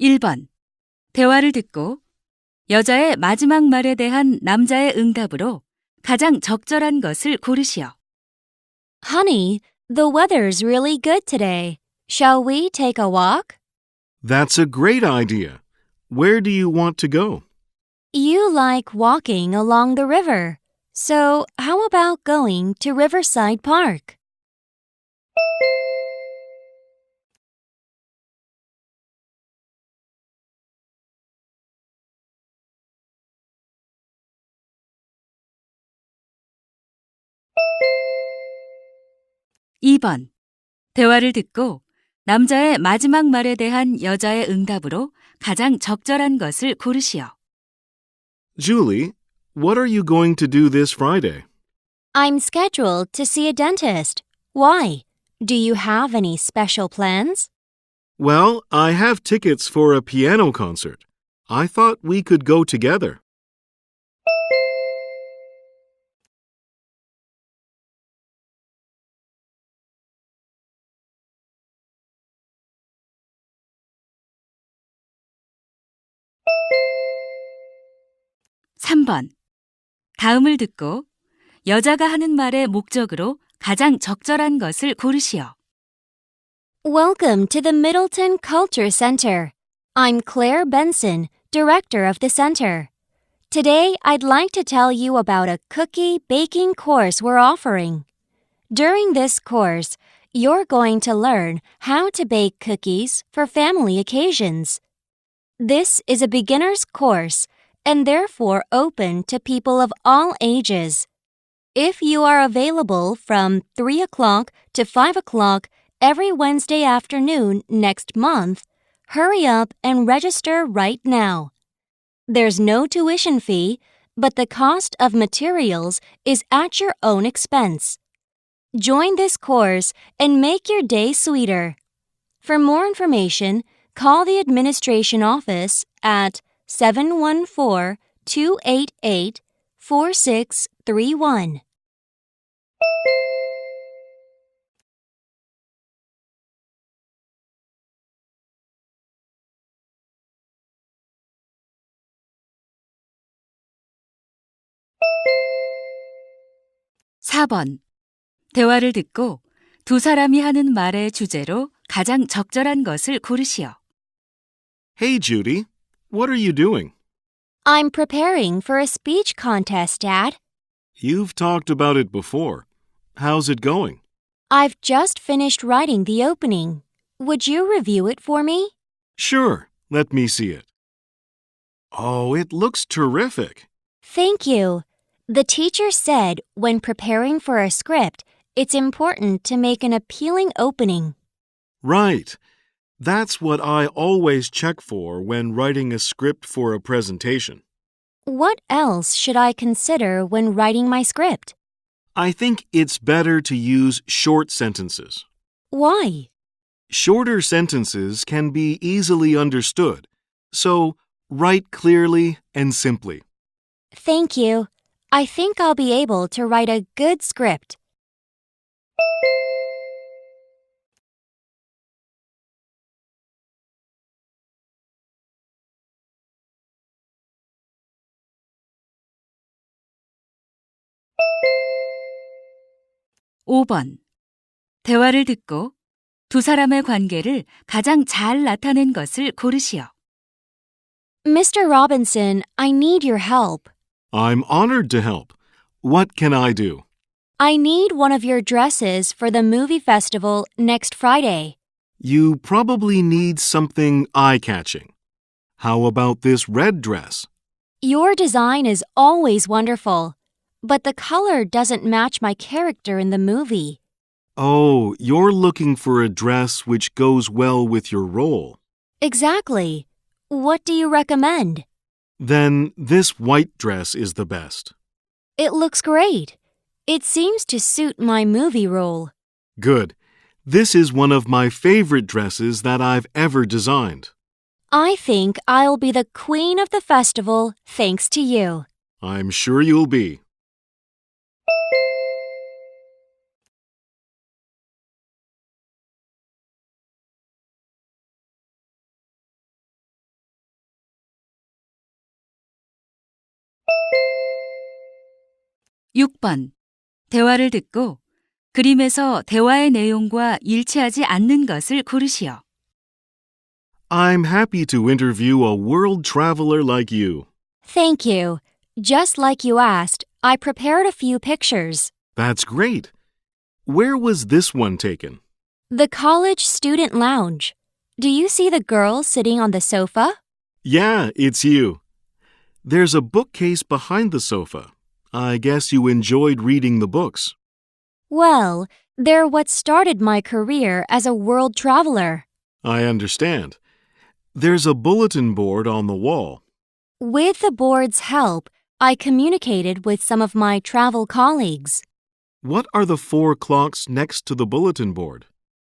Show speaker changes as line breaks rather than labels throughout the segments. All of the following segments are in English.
1번. 대화를 듣고 여자의 마지막 말에 대한 남자의 응답으로 가장 적절한 것을 고르시오.
Honey, the weather's really good today. Shall we take a walk?
That's a great idea. Where do you want to go?
You like walking along the river. So, how about going to Riverside Park?
2번. 대화를 듣고 남자의 마지막 말에 대한 여자의 응답으로 가장 적절한 것을 고르시오.
Julie, what are you going to do this Friday?
I'm scheduled to see a dentist. Why? Do you have any special plans?
Well, I have tickets for a piano concert. I thought we could go together.
3번. 다음을 듣고 여자가 하는 말의 목적으로 가장 적절한 것을 고르시오.
Welcome to the Middleton Culture Center. I'm Claire Benson, director of the center. Today, I'd like to tell you about a cookie baking course we're offering. During this course, you're going to learn how to bake cookies for family occasions. This is a beginner's course and therefore open to people of all ages. If you are available from 3 o'clock to 5 o'clock every Wednesday afternoon next month, hurry up and register right now. There's no tuition fee, but the cost of materials is at your own expense. Join this course and make your day sweeter. For more information, call the administration office at 714 288 4631.
(4번) 대화를 듣고 두 사람이 하는 말의 주제로 가장 적절한 것을 고르시오.
Hey, Judy, what are you doing?
I'm preparing for a speech contest, Dad.
You've talked about it before. How's it going?
I've just finished writing the opening. Would you review it for me?
Sure, let me see it. Oh, it looks terrific.
Thank you. The teacher said when preparing for a script, it's important to make an appealing opening.
Right. That's what I always check for when writing a script for a presentation.
What else should I consider when writing my script?
I think it's better to use short sentences.
Why?
Shorter sentences can be easily understood, so write clearly and simply.
Thank you. I think I'll be able to write a good script.
5번. 대화를 듣고 두 사람의 관계를 가장 잘 나타낸 것을 고르시오.
Mr. Robinson, I need your help.
I'm honored to help. What can I do?
I need one of your dresses for the movie festival next Friday.
You probably need something eye catching. How about this red dress?
Your design is always wonderful, but the color doesn't match my character in the movie.
Oh, you're looking for a dress which goes well with your role.
Exactly. What do you recommend?
Then this white dress is the best.
It looks great. It seems to suit my movie role.
Good. This is one of my favorite dresses that I've ever designed.
I think I'll be the queen of the festival thanks to you.
I'm sure you'll be.
6번. 대화를 듣고 그림에서 대화의 내용과 일치하지 않는 것을 고르시오.
I'm happy to interview a world traveler like you.
Thank you. Just like you asked, I prepared a few pictures.
That's great. Where was this one taken?
The college student lounge. Do you see the girl sitting on the sofa?
Yeah, it's you. There's a bookcase behind the sofa. I guess you enjoyed reading the books.
Well, they're what started my career as a world traveler.
I understand. There's a bulletin board on the wall.
With the board's help, I communicated with some of my travel colleagues.
What are the four clocks next to the bulletin board?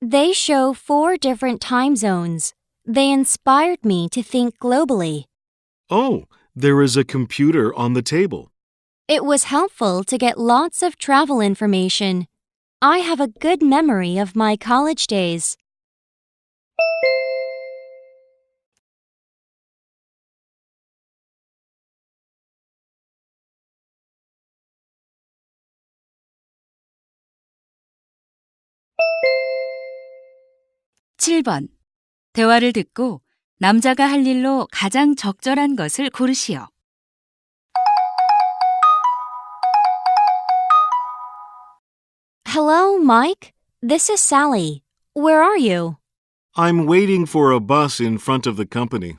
They show four different time zones. They inspired me to think globally.
Oh, there is a computer on the table.
It was helpful to get lots of travel information. I have a good memory of my college days.
칠 번 대화를 듣고 남자가 할 일로 가장 적절한 것을 고르시오.
Hello, Mike. This is Sally. Where are you?
I'm waiting for a bus in front of the company.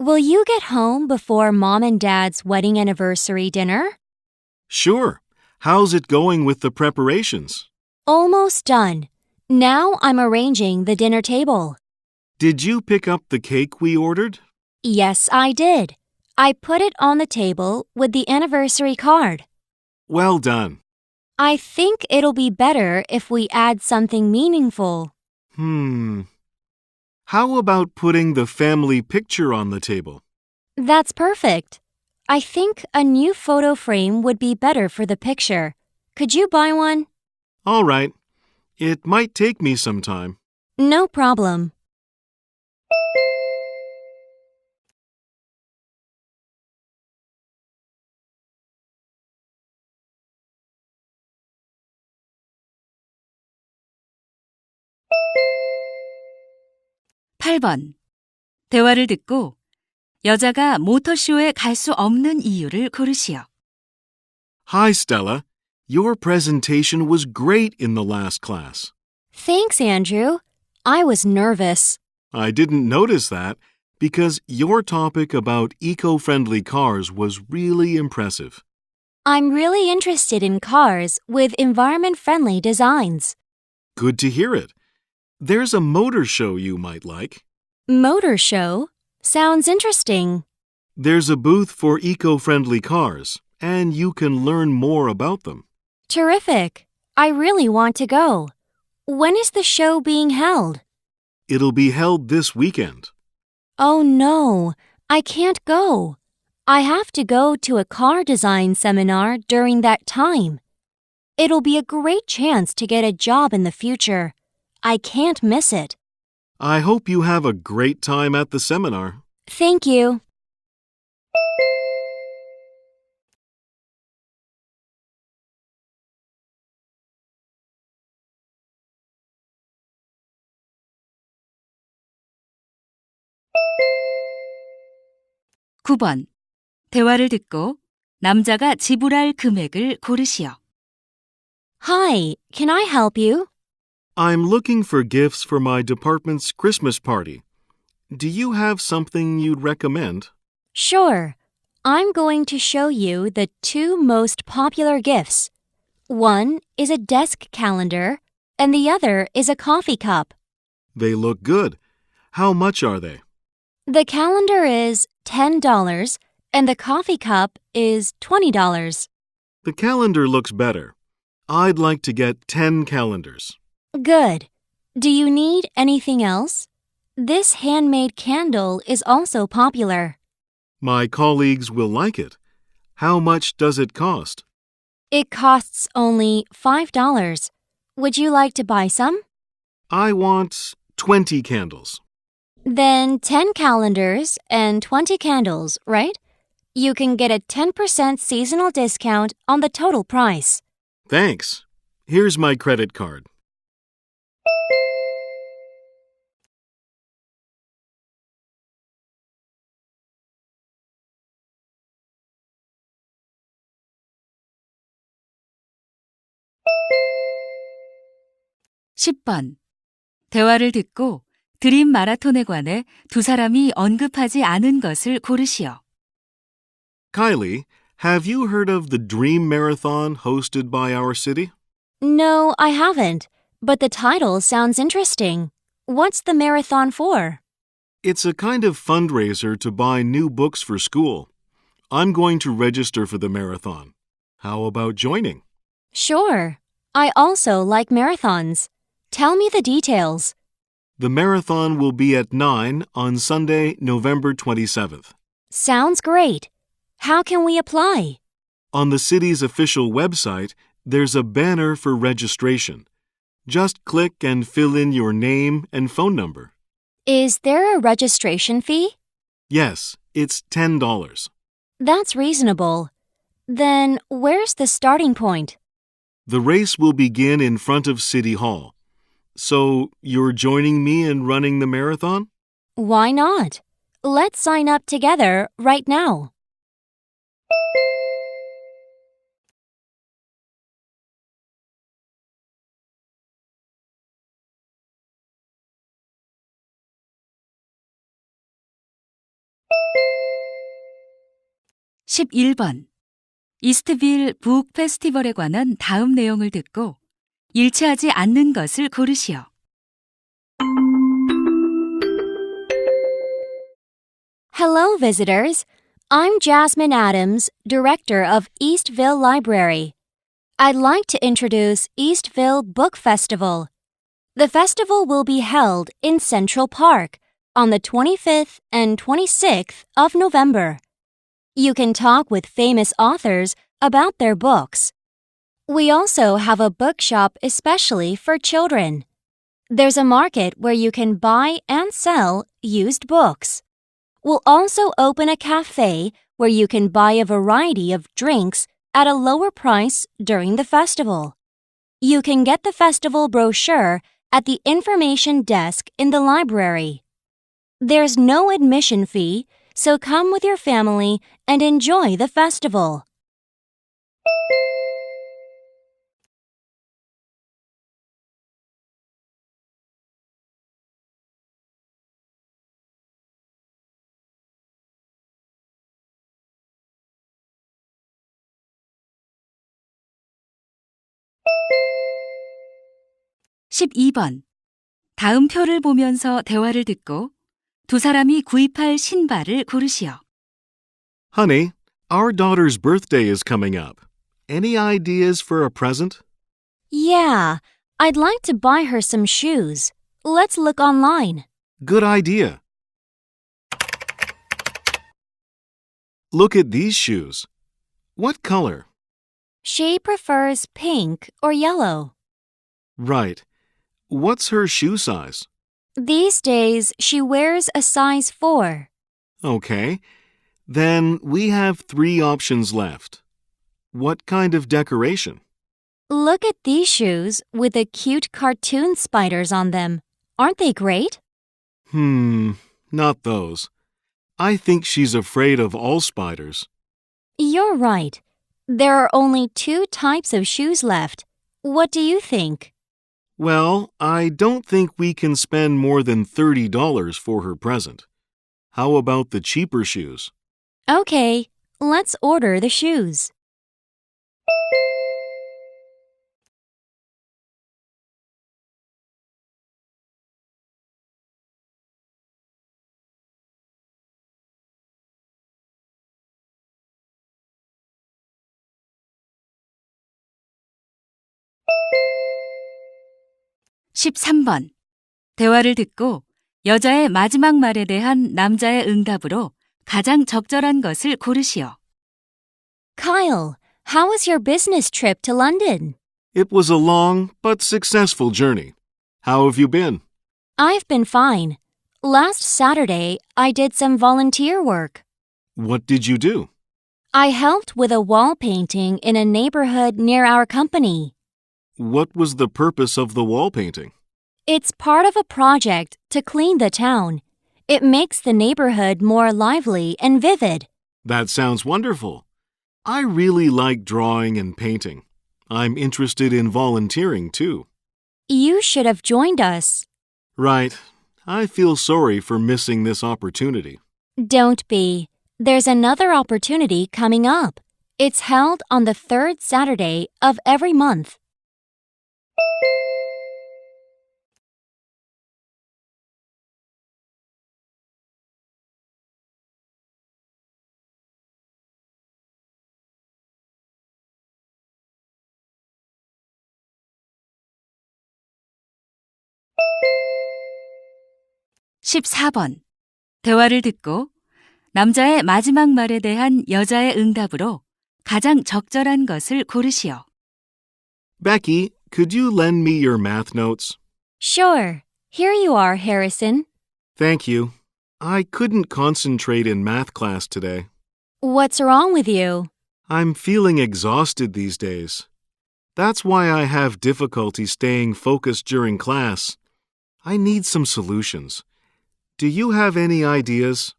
Will you get home before mom and dad's wedding anniversary dinner?
Sure. How's it going with the preparations?
Almost done. Now I'm arranging the dinner table.
Did you pick up the cake we ordered?
Yes, I did. I put it on the table with the anniversary card.
Well done.
I think it'll be better if we add something meaningful.
Hmm. How about putting the family picture on the table?
That's perfect. I think a new photo frame would be better for the picture. Could you buy one?
All right. It might take me some time.
No problem.
팔번 대화를 듣고 여자가 모터쇼에 갈 수 없는 이유를 고르시오.
Hi, Stella. Your presentation was great in the last class.
Thanks, Andrew. I was nervous.
I didn't notice that because your topic about eco friendly cars was really impressive.
I'm really interested in cars with environment friendly designs.
Good to hear it. There's a motor show you might like.
Motor show? Sounds interesting.
There's a booth for eco friendly cars, and you can learn more about them.
Terrific. I really want to go. When is the show being held?
It'll be held this weekend.
Oh no, I can't go. I have to go to a car design seminar during that time. It'll be a great chance to get a job in the future. I can't miss it.
I hope you have a great time at the seminar.
Thank you.
구 번 대화를 듣고 남자가 지불할 금액을 고르시오.
Hi, can I help you?
I'm looking for gifts for my department's Christmas party. Do you have something you'd recommend?
Sure. I'm going to show you the two most popular gifts. One is a desk calendar, and the other is a coffee cup.
They look good. How much are they?
The calendar is $10 and the coffee cup is $20.
The calendar looks better. I'd like to get 10 calendars.
Good. Do you need anything else? This handmade candle is also popular.
My colleagues will like it. How much does it cost?
It costs only $5. Would you like to buy some?
I want 20 candles.
Then 10 calendars and 20 candles, right? You can get a 10% seasonal discount on the total price.
Thanks. Here's my credit card.
십 번 대화를 듣고 드림 마라톤에 관해 두 사람이 언급하지 않은 것을 고르시오.
Kylie, have you heard of the Dream Marathon hosted by our city?
No, I haven't, but the title sounds interesting. What's the marathon for?
It's a kind of fundraiser to buy new books for school. I'm going to register for the marathon. How about joining?
Sure. I also like marathons. Tell me the details.
The marathon will be at 9 on Sunday, November 27th.
Sounds great. How can we apply?
On the city's official website, there's a banner for registration. Just click and fill in your name and phone number.
Is there a registration fee?
Yes, it's $10.
That's reasonable. Then where's the starting point?
The race will begin in front of City Hall. So, you're joining me in running the marathon?
Why not? Let's sign up together right now.
십일 번 이스트빌 북 페스티벌에 관한 다음 내용을 듣고 일치하지 않는 것을 고르시오.
Hello, visitors. I'm Jasmine Adams, Director of Eastville Library. I'd like to introduce Eastville Book Festival. The festival will be held in Central Park on the 25th and 26th of November. You can talk with famous authors about their books. we also have a bookshop especially for children. There's a market where you can buy and sell used books. We'll also open a cafe where you can buy a variety of drinks at a lower price during the festival. You can get the festival brochure at the information desk in the library. There's no admission fee, so come with your family and enjoy the festival.
십이 번 다음 표를 보면서 대화를 듣고 두 사람이 구입할 신발을 고르시오.
Honey, our daughter's birthday is coming up. Any ideas for a present?
Yeah, I'd like to buy her some shoes. Let's look online.
Good idea. Look at these shoes. What color?
She prefers pink or yellow.
Right. What's her shoe size?
These days, she wears a size 4.
Okay. Then we have three options left. What kind of decoration?
Look at these shoes with the cute cartoon spiders on them. Aren't they great?
Hmm, not those. I think she's afraid of all spiders.
You're right. There are only two types of shoes left. What do you think?
Well, I don't think we can spend more than $30 for her present. How about the cheaper shoes?
Okay, let's order the shoes.
십삼 번 대화를 듣고 여자의 마지막 말에 대한 남자의 응답으로 가장 적절한 것을 고르시오.
Kyle, how was your business trip to London?
It was a long but successful journey. How have you been?
I've been fine. Last Saturday, I did some volunteer work.
What did you do?
I helped with a wall painting in a neighborhood near our company.
What was the purpose of the wall painting?
It's part of a project to clean the town. It makes the neighborhood more lively and vivid.
That sounds wonderful. I really like drawing and painting. I'm interested in volunteering too.
You should have joined us.
Right. I feel sorry for missing this opportunity.
Don't be. There's another opportunity coming up. It's held on the third Saturday of every month.
십사 번 대화를 듣고 남자의 마지막 말에 대한 여자의 응답으로 가장 적절한 것을 고르시오.
Becky, could you lend me your math notes?
Sure. Here you are, Harrison.
Thank you. I couldn't concentrate in math class today.
What's wrong with you?
I'm feeling exhausted these days. That's why I have difficulty staying focused during class. I need some solutions. Do you have any ideas?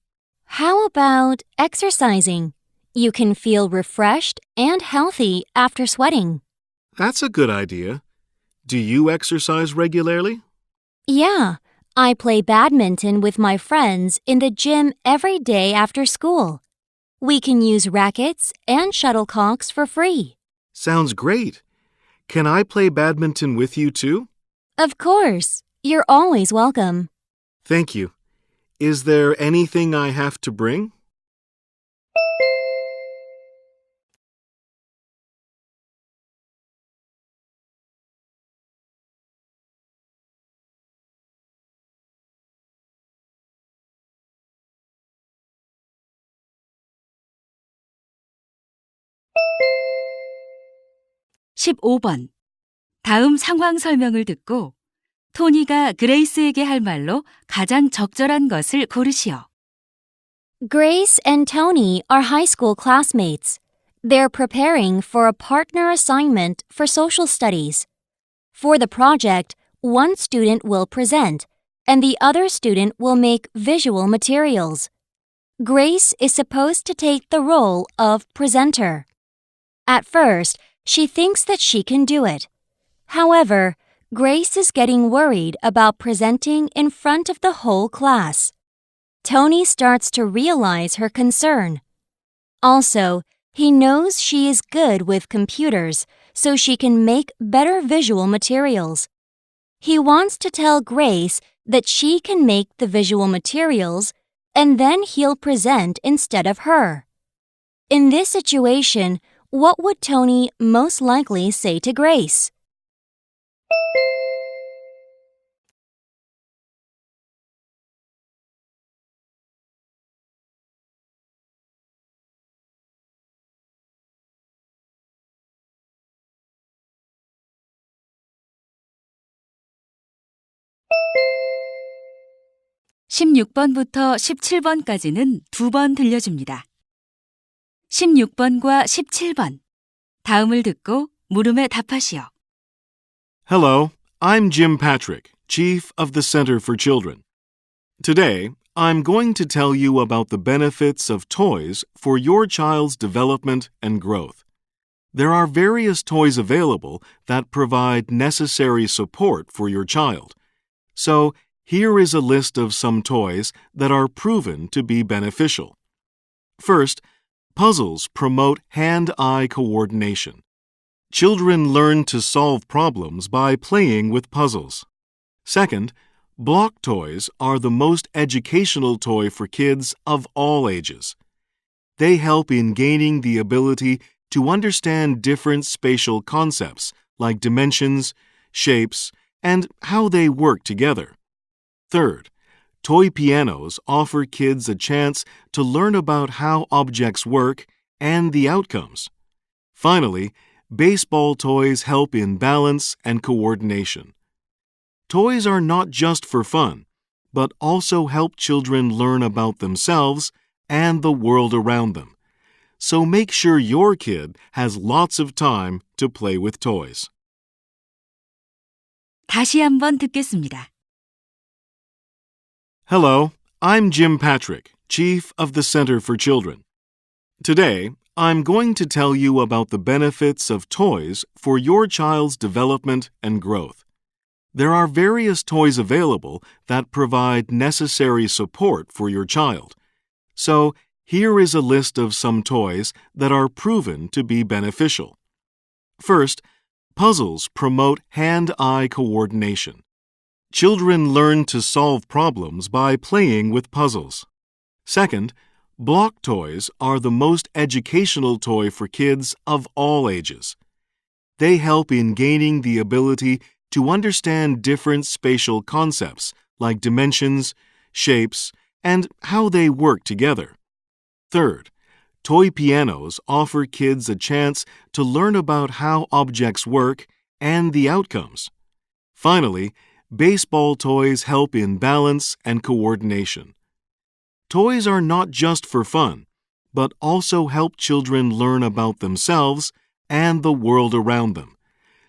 How about exercising? You can feel refreshed and healthy after sweating.
That's a good idea. Do you exercise regularly?
Yeah, I play badminton with my friends in the gym every day after school. We can use rackets and shuttlecocks for free.
Sounds great. Can I play badminton with you too?
Of course, you're always welcome.
Thank you. Is there anything I have to bring?
십오 번 다음 상황 설명을 듣고 토니가 그레이스에게 할 말로 가장 적절한 것을 고르시오.
Grace and Tony are high school classmates. They're preparing for a partner assignment for social studies. For the project, one student will present, and the other student will make visual materials. Grace is supposed to take the role of presenter. At first, she thinks that she can do it. However, Grace is getting worried about presenting in front of the whole class. Tony starts to realize her concern. Also, he knows she is good with computers, so she can make better visual materials. He wants to tell Grace that she can make the visual materials and then he'll present instead of her. In this situation, what would Tony most likely say to Grace?
십육 번부터 십칠 번까지는 두 번 들려줍니다. 십육 번과 십칠 번 다음을 듣고 물음에 답하시오.
Hello, I'm Jim Patrick, Chief of the Center for Children. Today, I'm going to tell you about the benefits of toys for your child's development and growth. There are various toys available that provide necessary support for your child. So, here is a list of some toys that are proven to be beneficial. First, puzzles promote hand eye coordination. Children learn to solve problems by playing with puzzles. Second, block toys are the most educational toy for kids of all ages. They help in gaining the ability to understand different spatial concepts like dimensions, shapes, and how they work together. Third, toy pianos offer kids a chance to learn about how objects work and the outcomes. Finally, baseball toys help in balance and coordination. Toys are not just for fun, but also help children learn about themselves and the world around them. So make sure your kid has lots of time to play with toys.
다시 한번 듣겠습니다.
Hello, I'm Jim Patrick, Chief of the Center for Children. Today, I'm going to tell you about the benefits of toys for your child's development and growth. There are various toys available that provide necessary support for your child. So, here is a list of some toys that are proven to be beneficial. First, puzzles promote hand eye coordination. Children learn to solve problems by playing with puzzles. Second, block toys are the most educational toy for kids of all ages. They help in gaining the ability to understand different spatial concepts like dimensions, shapes, and how they work together. Third, toy pianos offer kids a chance to learn about how objects work and the outcomes. Finally, baseball toys help in balance and coordination. Toys are not just for fun, but also help children learn about themselves and the world around them.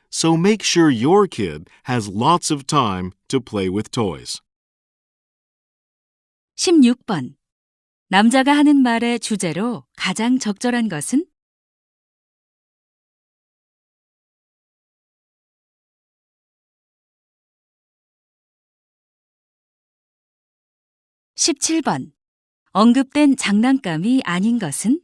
So make sure your kid has lots of time to play with toys.
16번. 남자가 하는 말의 주제로 가장 적절한 것은? (17번) 언급된 장난감이 아닌 것은?